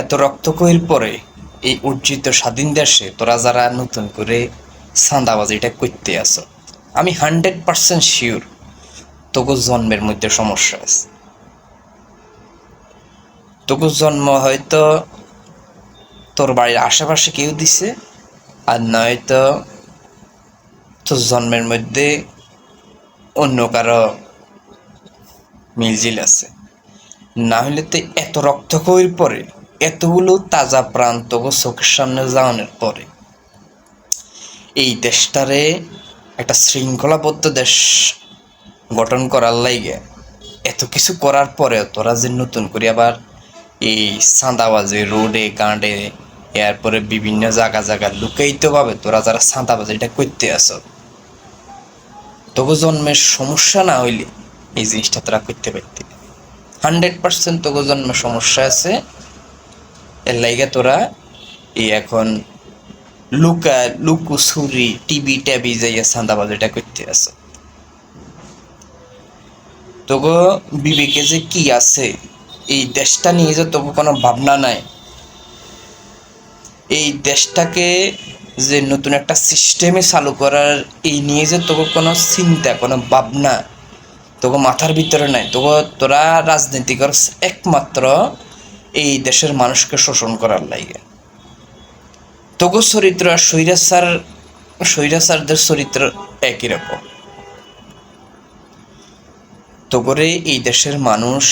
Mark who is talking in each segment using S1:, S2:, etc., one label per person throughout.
S1: এত রক্তকয়ের পরে এই অর্জিত স্বাধীন দেশে তোরা যারা নতুন করে চাঁদাবাজিটা করতে আসো আমি হান্ড্রেড পার্সেন্ট শিওর তোকে জন্মের মধ্যে সমস্যা আছে। তোকে জন্ম হয়তো তোর বাড়ির আশেপাশে কেউ দিছে, আর নয়তো তোর জন্মের মধ্যে অন্য কারও মিলজিল আছে। না হলে তো এত রক্তক্ষয়ীর পরে এতগুলো তাজা প্রাণ তোকে চোখের সামনে যাওয়ানোর পরে। এই দেশটারে একটা শৃঙ্খলাবদ্ধ দেশ গঠন করার লাইগে এত কিছু করার পরে তোরা যে নতুন করে আবার এই চাঁদাবাজি, রোডে, গাঁডে এরপরে বিভিন্ন জায়গা জায়গা লুকাইতে পাবে তোরা যারা চাঁদাবাজিটা করতে আস তবু জন্মের সমস্যা না হইলে এই জিনিসটা তোরা করতে পারতি। হান্ড্রেড পার্সেন্ট তবু জন্মের সমস্যা আছে লাইগে তোরা এই এখন লুকা, লুকু, ছুরি, টিভি, ট্যাবি যাইয়া চাঁদাবাজিটা করতে আস তোগো বিবেকে যে কি আছে, এই দেশটা নিয়ে যে তবু কোনো ভাবনা নাই। এই দেশটাকে যে নতুন একটা সিস্টেমে চালু করার, এই নিয়ে যে তোকে কোনো চিন্তা, কোনো ভাবনা তোকে মাথার ভিতরে নাই। তোকে তোরা রাজনীতি করস একমাত্র এই দেশের মানুষকে শোষণ করার লাগে। তোকে চরিত্র আর স্বৈরাচার, স্বৈরাচারদের চরিত্র একই রকম। তো করে এই দেশের মানুষ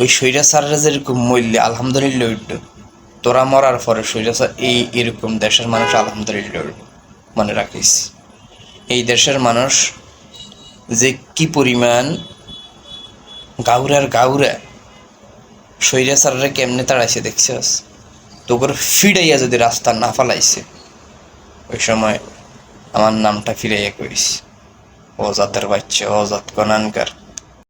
S1: ওই স্বৈরাচাররা যেরকম মূল্য, আলহামদুলিল্লাহ উঠল তোরা মরার পরে স্বৈরাচার এই এরকম দেশের মানুষ আলহামদুলিল্লাহ উঠল মনে রাখিস। এই দেশের মানুষ যে কি পরিমাণ গাউরার গাউরা স্বৈরাচাররা কেমনে তাড়াইছে দেখছিস? তোর ফিরাইয়া যদি রাস্তা না ফালাইছে, ওই সময় আমার নামটা ফিরাইয়া কইস। অজাতের বাচ্চা, অজাত কনানকার